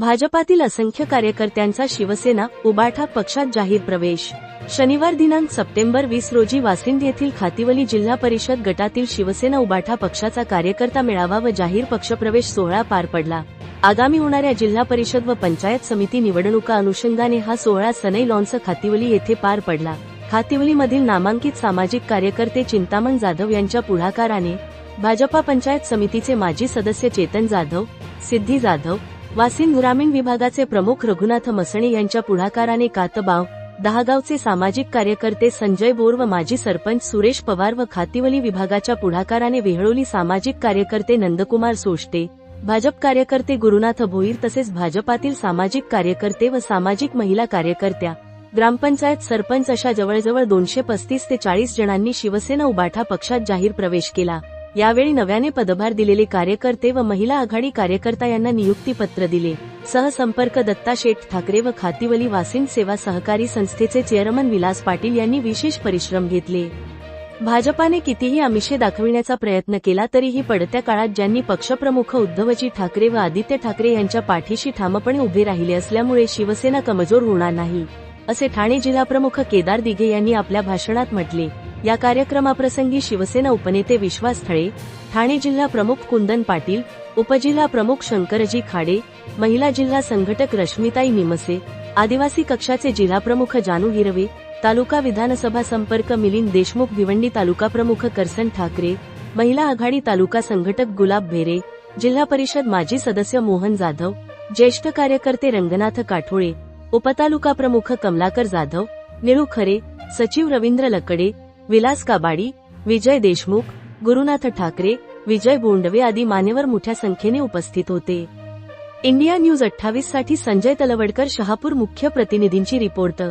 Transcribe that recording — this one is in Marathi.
भाजपातील असंख्य कार्यकर्त्यांचा शिवसेना उबाठा पक्षात जाहीर प्रवेश. शनिवार दिनांक सप्टेंबर वीस रोजी वासिंद येथील खातिवली जिल्हा परिषद गटातील शिवसेना उबाठा पक्षाचा कार्यकर्ता मेळावा व जाहीर पक्षप्रवेश सोहळा पार पडला. आगामी होणाऱ्या जिल्हा परिषद व पंचायत समिती निवडणुका अनुषंगाने हा सोहळा सनई लॉन्स खातिवली येथे पार पडला. खातिवलीमधील नामांकित सामाजिक कार्यकर्ते चिंतामण जाधव यांच्या पुढाकाराने भाजपा पंचायत समितीचे माजी सदस्य चेतन जाधव सिद्धी जाधव वासिंद ग्रामीण विभागाचे प्रमुख रघुनाथ मसणे यांच्या पुढाकाराने कातबाव दहागावचे सामाजिक कार्यकर्ते संजय बोर व माजी सरपंच सुरेश पवार व खातिवली विभागाच्या पुढाकाराने वेहळोली सामाजिक कार्यकर्ते नंदकुमार सोष्टे भाजप कार्यकर्ते गुरुनाथ भोईर तसेच भाजपातील सामाजिक कार्यकर्ते व सामाजिक महिला कार्यकर्त्या ग्रामपंचायत सरपंच अशा जवळजवळ दोनशे पस्तीस ते चाळीस जणांनी शिवसेना उबाठा पक्षात जाहीर प्रवेश केला. यावेळी नव्याने पदभार दिलेले कार्यकर्ते व महिला आघाडी कार्यकर्ता यांना नियुक्तीपत्र दिले. सहसंपर्क दत्ता शेठ ठाकरे व खातिवली वासिंद सेवा सहकारी संस्थेचे चेअरमन विलास पाटील यांनी विशेष परिश्रम घेतले. भाजपाने कितीही आमिषे दाखविण्याचा प्रयत्न केला तरीही पडत्या काळात ज्यांनी पक्षप्रमुख उद्धवजी ठाकरे व आदित्य ठाकरे यांच्या पाठीशी ठामपणे उभे राहिले असल्यामुळे शिवसेना कमजोर होणार नाही असे ठाणे जिल्हाप्रमुख केदार दिघे यांनी आपल्या भाषणात म्हटले. या कार्यक्रमाप्रसंगी शिवसेना उपनेते विश्वास थळे ठाणे जिल्हा प्रमुख कुंदन पाटील उपजिल्हा प्रमुख शंकरजी खाडे महिला जिल्हा संघटक रश्मिताई निमसे आदिवासी कक्षाचे जिल्हाप्रमुख जानू हिरवे तालुका विधानसभा संपर्क मिलिंद देशमुख भिवंडी तालुका प्रमुख करसन ठाकरे महिला आघाडी तालुका संघटक गुलाब भेरे जिल्हा परिषद माजी सदस्य मोहन जाधव ज्येष्ठ कार्यकर्ते रंगनाथ काठोळे उपतालुका प्रमुख कमलाकर जाधव निळू खरे सचिव रवींद्र लकडे विलास काबाडी विजय देशमुख गुरुनाथ ठाकरे विजय बोंडवे आदी मान्यवर मोठ्या संख्येने उपस्थित होते. इंडिया न्यूज अठ्ठावीससाठी संजय तलवडकर शहापूर मुख्य प्रतिनिधींची रिपोर्ट.